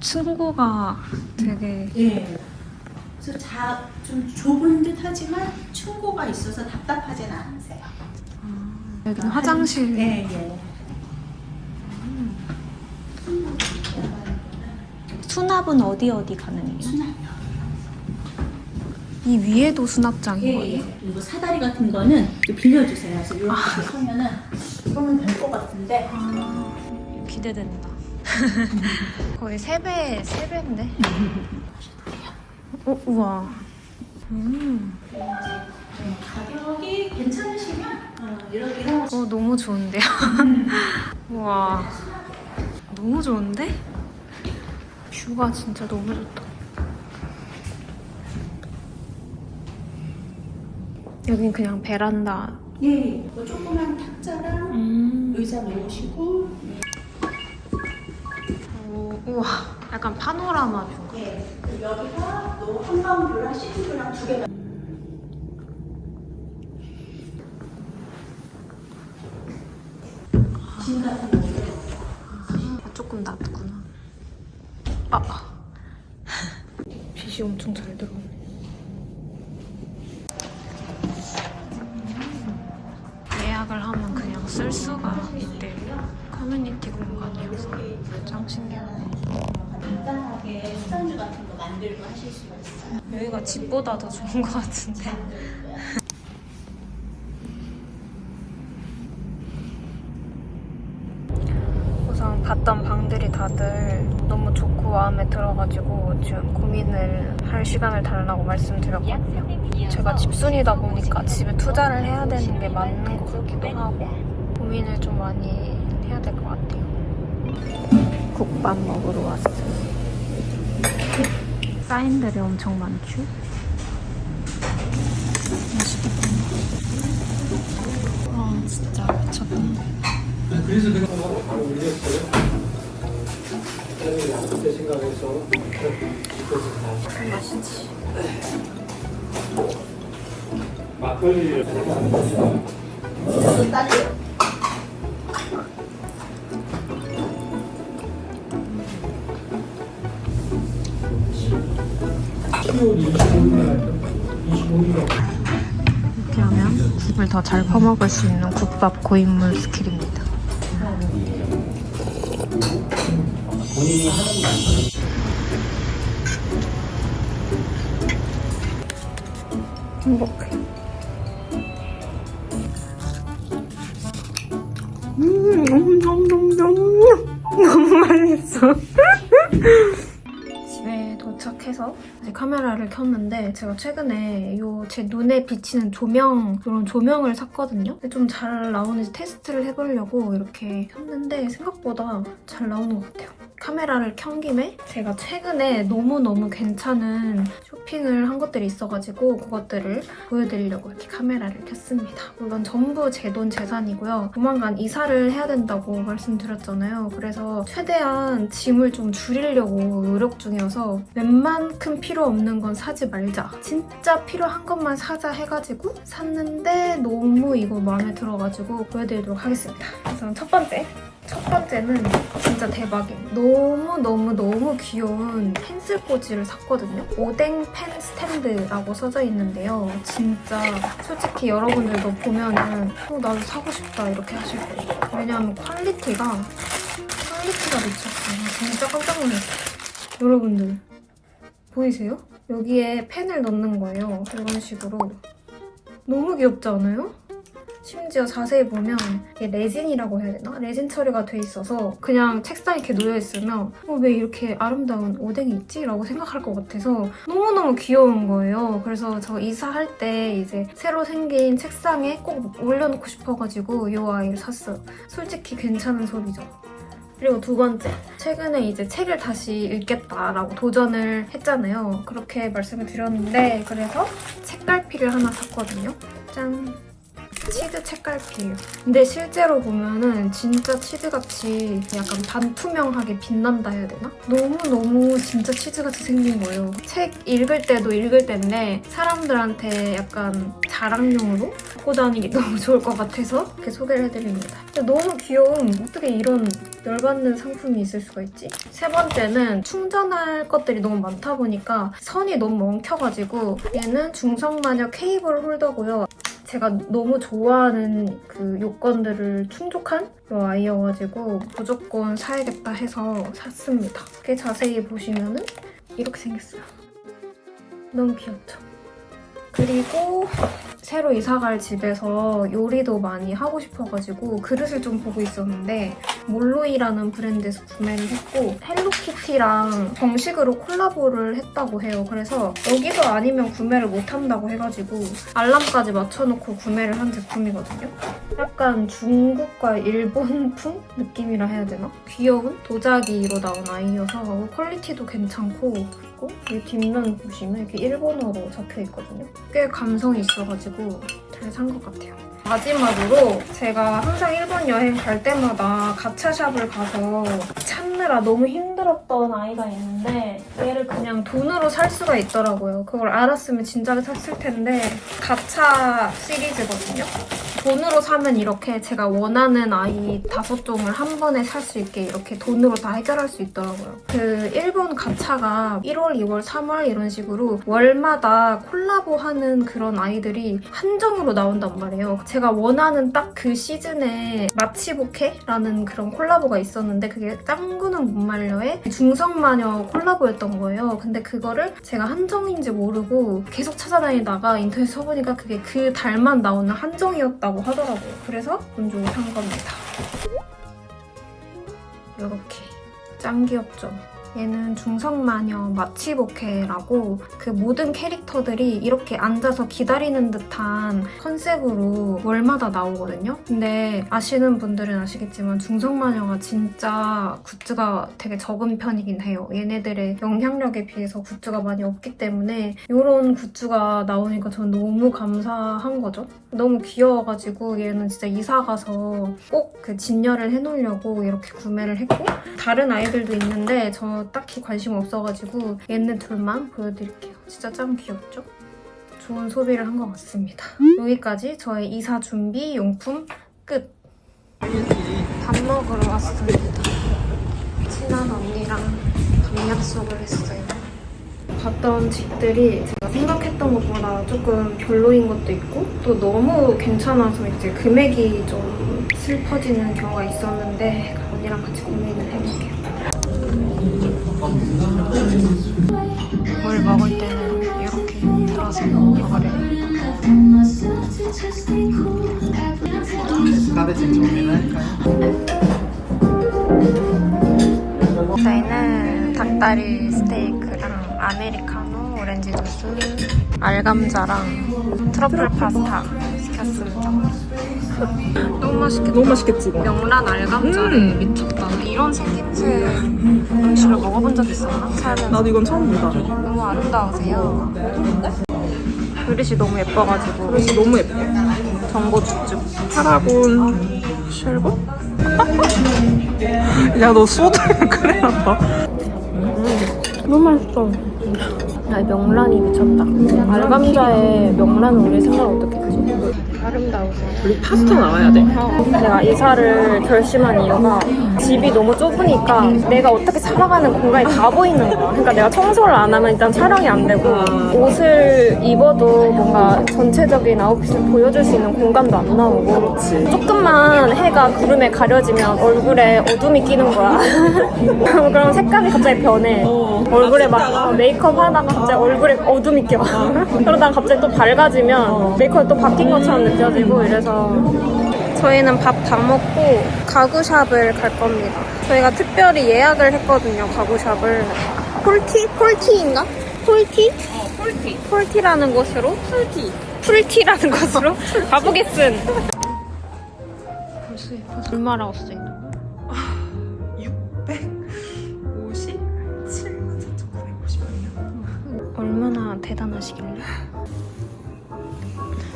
층고가 되게 예. 그래서 자, 좀 좁은 듯 하지만 충고가 있어서 답답하진 않으세요. 여기는 화장실 예, 예. 수납은 어디 어디 가능해요? 수납요. 이 위에도 수납장인 예, 거예요? 예. 그리고 사다리 같은 거는 좀 빌려주세요. 그래서 이렇게 서면은 이거는 될것 같은데. 아, 기대된다. 거의 세 배, 세 배인데. 어, 우와. 음, 네, 가격이 괜찮으시면 어, 이런 이런 거 어, 너무 좋은데요? 우와. 너무 좋은데? 뷰가 진짜 너무 좋다. 여긴 그냥 베란다. 예, 예. 뭐 조그만 탁자랑 음. 의자 놓으시고 오, 우와. 약간 파노라마 뷰. 예. 그리고 여기가 또 한방뷰랑 시티뷰랑 두 개가 진 같은 거 아, 조금 낮구나. 아. 빛이 엄청 잘 들어오네. 예약을 하면 그냥 쓸 수가 있대요. 커뮤니티 공간이어서 짱 신기하네. 간단하게 술안주 같은 거 만들고 하실 수가 있어요. 여기가 집보다 더 좋은 것 같은데. 우선 봤던 방들이 다들 너무 좋고 마음에 들어가지고 지금 고민을 할 시간을 달라고 말씀드렸거든요. 제가 집순이다 보니까 집에 투자를 해야 되는 게 맞는 것 같기도 하고 고민을 좀 많이 해야 될 것 같아요. 국밥 먹으러 왔어요. 사인들이 엄청 많죠? 맛있겠다. 아 진짜 미쳤다. 그래서 내가 바로 올렸어요. 그때 생각해서 맛있지. 막걸리 이요. 수요일 25일 25일 이렇게 하면 국을 더 잘 퍼먹을 수 있는 국밥 고인물 스킬입니다. 행복해. 음, 너무 너무 너무 맛있어. 이제 카메라를 켰는데 제가 최근에 요 제 눈에 비치는 조명 이런 조명을 샀거든요. 좀 잘 나오는지 테스트를 해보려고 이렇게 켰는데 생각보다 잘 나오는 것 같아요. 카메라를 켠 김에 제가 최근에 너무너무 괜찮은 쇼핑을 한 것들이 있어가지고 그것들을 보여드리려고 이렇게 카메라를 켰습니다. 물론 전부 제 돈 재산이고요. 조만간 이사를 해야 된다고 말씀드렸잖아요. 그래서 최대한 짐을 좀 줄이려고 노력 중이어서 웬만큼 필요 없는 건 사지 말자. 진짜 필요한 것만 사자 해가지고 샀는데 너무 이거 마음에 들어가지고 보여드리도록 하겠습니다. 우선 첫 번째. 첫 번째는 진짜 대박이에요. 너무너무너무 귀여운 펜슬 꽂이를 샀거든요. 오뎅 펜 스탠드라고 써져 있는데요. 진짜 솔직히 여러분들도 보면은 어, 나도 사고 싶다 이렇게 하실 거예요. 왜냐하면 퀄리티가 퀄리티가 미쳤어요. 진짜 깜짝 놀랐어요. 여러분들 보이세요? 여기에 펜을 넣는 거예요. 이런 식으로. 너무 귀엽지 않아요? 심지어 자세히 보면 이게 레진이라고 해야 되나? 레진 처리가 돼 있어서 그냥 책상에 이렇게 놓여 있으면 어, 왜 이렇게 아름다운 오뎅이 있지? 라고 생각할 것 같아서 너무너무 귀여운 거예요. 그래서 저 이사할 때 이제 새로 생긴 책상에 꼭 올려놓고 싶어가지고 이 아이를 샀어요. 솔직히 괜찮은 소비죠. 그리고 두 번째, 최근에 이제 책을 다시 읽겠다라고 도전을 했잖아요. 그렇게 말씀을 드렸는데, 그래서 책갈피를 하나 샀거든요. 짠! 치즈 책갈피예요. 근데 실제로 보면은 진짜 치즈같이 약간 반투명하게 빛난다 해야 되나? 너무너무 진짜 치즈같이 생긴 거예요. 책 읽을 때도 읽을 때인데 사람들한테 약간 자랑용으로 갖고 다니기 너무 좋을 것 같아서 이렇게 소개를 해드립니다. 너무 귀여운 어떻게 이런 열받는 상품이 있을 수가 있지? 세 번째는 충전할 것들이 너무 많다 보니까 선이 너무 엉켜가지고 얘는 중성마녀 케이블 홀더고요. 제가 너무 좋아하는 그 요건들을 충족한 이 아이여가지고 무조건 사야겠다 해서 샀습니다. 이렇게 자세히 보시면은 이렇게 생겼어요. 너무 귀엽죠? 그리고 새로 이사갈 집에서 요리도 많이 하고 싶어가지고 그릇을 좀 보고 있었는데 몰로이라는 브랜드에서 구매를 했고 헬로키티랑 정식으로 콜라보를 했다고 해요. 그래서 여기서 아니면 구매를 못한다고 해가지고 알람까지 맞춰놓고 구매를 한 제품이거든요. 약간 중국과 일본풍 느낌이라 해야 되나? 귀여운 도자기로 나온 아이여서 퀄리티도 괜찮고 그리고 이 뒷면 보시면 이렇게 일본어로 적혀 있거든요. 꽤 감성이 있어 가지고 잘 산 것 같아요. 마지막으로 제가 항상 일본 여행 갈 때마다 가차샵을 가서 찾느라 너무 힘들었던 아이가 있는데 얘를 그냥 돈으로 살 수가 있더라고요. 그걸 알았으면 진작에 샀을 텐데 가차 시리즈거든요. 돈으로 사면 이렇게 제가 원하는 아이 다섯 종을 한 번에 살 수 있게 이렇게 돈으로 다 해결할 수 있더라고요. 그 일본 가차가 1월, 2월, 3월 이런 식으로 월마다 콜라보하는 그런 아이들이 한정으로 나온단 말이에요. 제가 원하는 딱 그 시즌에 마치보케라는 그런 콜라보가 있었는데 그게 짱구는 못 말려의 중성마녀 콜라보였던 거예요. 근데 그거를 제가 한정인지 모르고 계속 찾아다니다가 인터넷 써보니까 그게 그 달만 나오는 한정이었다고 하더라고요. 그래서 돈 주고 산 겁니다. 이렇게 짱 귀엽죠? 얘는 중성마녀 마치보케라고 그 모든 캐릭터들이 이렇게 앉아서 기다리는 듯한 컨셉으로 월마다 나오거든요. 근데 아시는 분들은 아시겠지만 중성마녀가 진짜 굿즈가 되게 적은 편이긴 해요. 얘네들의 영향력에 비해서 굿즈가 많이 없기 때문에 이런 굿즈가 나오니까 저는 너무 감사한 거죠. 너무 귀여워가지고 얘는 진짜 이사 가서 꼭 그 진열을 해놓으려고 이렇게 구매를 했고 다른 아이들도 있는데 저 딱히 관심 없어가지고 얘네 둘만 보여드릴게요. 진짜 짱 귀엽죠? 좋은 소비를 한 것 같습니다. 여기까지 저의 이사 준비 용품 끝. 밥 먹으러 왔습니다. 친한 언니랑 밥 약속을 했어요. 봤던 집들이 제가 생각했던 것보다 조금 별로인 것도 있고 또 너무 괜찮아서 이제 금액이 좀 슬퍼지는 경우가 있었는데 언니랑 같이 고민을 해볼게요. 물 먹을 때는 이렇게 들어서 먹으래요. 까베진 정리나 할까요? 저희는 닭다리 스테이크랑 아메리카노 오렌지 주스, 알감자랑 트러플 파스타 시켰습니다. 너무 맛있겠다. 너무 맛있겠지 이거. 명란 알감자를 미쳤다. 이런 생김새 음식을 먹어본 적 있었나? 살면서. 나도 이건 처음 본다. 너무 아름다우세요. 그릇이 너무 예뻐가지고 그릇이 너무 예뻐. 전고 쭉쭉. 파라곤 쉘버? 야너 소주를 그래 한다. 너무 맛있어. 야, 명란이 미쳤다. 알감자에 명란을 올릴 생각 어떻겠지? 아름다우세요. 우리 파스타 나와야 돼. 내가 이사를 결심한 이유가 집이 너무 좁으니까 내가 어떻게 살아가는 공간이 다 보이는 거야. 그러니까 내가 청소를 안 하면 일단 촬영이 안 되고 옷을 입어도 뭔가 전체적인 아웃핏을 보여줄 수 있는 공간도 안 나오고 조금만 해가 구름에 가려지면 얼굴에 어둠이 끼는 거야. 그럼 색감이 갑자기 변해. 어. 얼굴에 막 어, 메이크업 하다가 갑자기 얼굴에 어둠이 껴. 그러다가 갑자기 또 밝아지면 메이크업이 또 바뀐 것처럼 느껴지고 이래서 저희는 밥 다 먹고 가구샵을 갈 겁니다. 저희가 특별히 예약을 했거든요, 가구샵을. 폴티? 폴티인가? 폴티? 어, 폴티. 폴티라는 곳으로? 풀티. 풀티라는 곳으로 가보겠음. 벌써 예뻐서 얼마라고 써있나? 657만 4,950원이야. 얼마나 대단하시길래?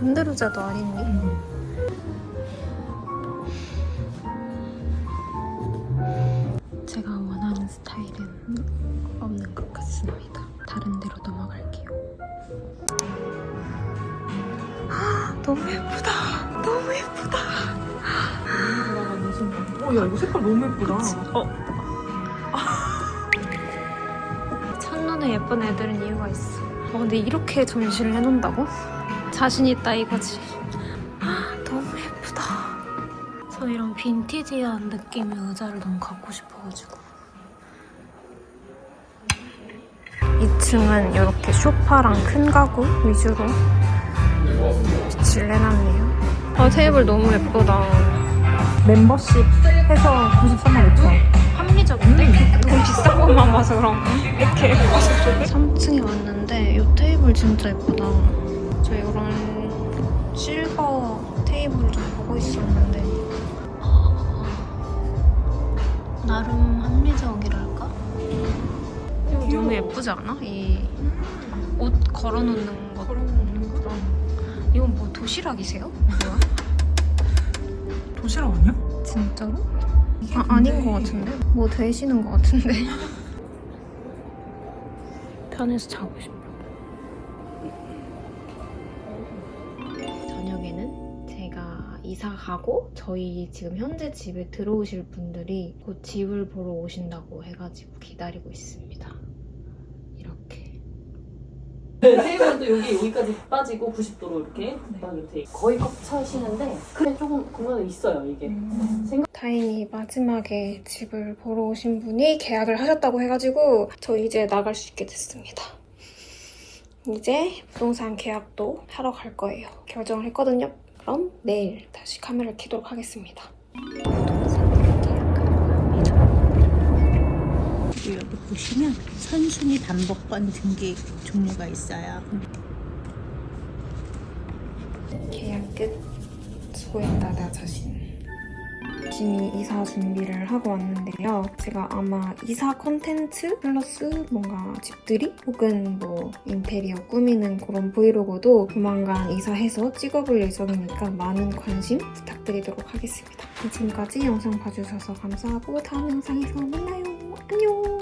흔들의자도 아닌데 너무 예쁘다. 너무 예쁘다. 어, 야, 이거 색깔 너무 예쁘다. 어, 첫눈에 예쁜 애들은 이유가 있어. 어, 근데 이렇게 전시를 해놓는다고? 자신 있다 이거지. 헉, 너무 예쁘다. 저 이런 빈티지한 느낌의 의자를 너무 갖고 싶어가지고. 2층은 이렇게 소파랑 큰 가구 위주로 해놨네요. 아, 테이블 너무 예쁘다. 멤버십 해서 93만 5천 원. 합리적인데? 돈 비싼 것만 봐서 그런가? 이렇게 3층에 왔는데 이 테이블 진짜 예쁘다 저 이런 실버 테이블 좀 보고 있었는데 나름 합리적이랄까? 이거 너무 예쁘지 않아? 이 옷 걸어놓는 거 걸어놓는 거? 이건 뭐 도시락이세요? 뭐야? 도시락 아니야? 진짜로? 아, 아닌 것 같은데? 뭐 되시는 것 같은데? 편해서 자고 싶어. 저녁에는 제가 이사 가고 저희 지금 현재 집에 들어오실 분들이 곧 집을 보러 오신다고 해가지고 기다리고 있습니다. 이렇게. 테이블도 여기 여기까지 빠지고 90도로 이렇게 딱 이렇게 거의 꽉 차시는데 근데 조금 공간이 있어요 이게 다행히 마지막에 집을 보러 오신 분이 계약을 하셨다고 해가지고 저 이제 나갈 수 있게 됐습니다. 이제 부동산 계약도 하러 갈 거예요. 결정을 했거든요. 그럼 내일 다시 카메라를 켜도록 하겠습니다. 부동산 계약합니다. 그리고 여기 보시면 선순위 단복권 등기 종류가 있어요. 계약 끝. 수고했다 나 자신. 짐이 이사 준비를 하고 왔는데요. 제가 아마 이사 컨텐츠 플러스 뭔가 집들이 혹은 뭐 인테리어 꾸미는 그런 브이로그도 조만간 이사해서 찍어볼 예정이니까 많은 관심 부탁드리도록 하겠습니다. 지금까지 영상 봐주셔서 감사하고 다음 영상에서 만나요. 안녕.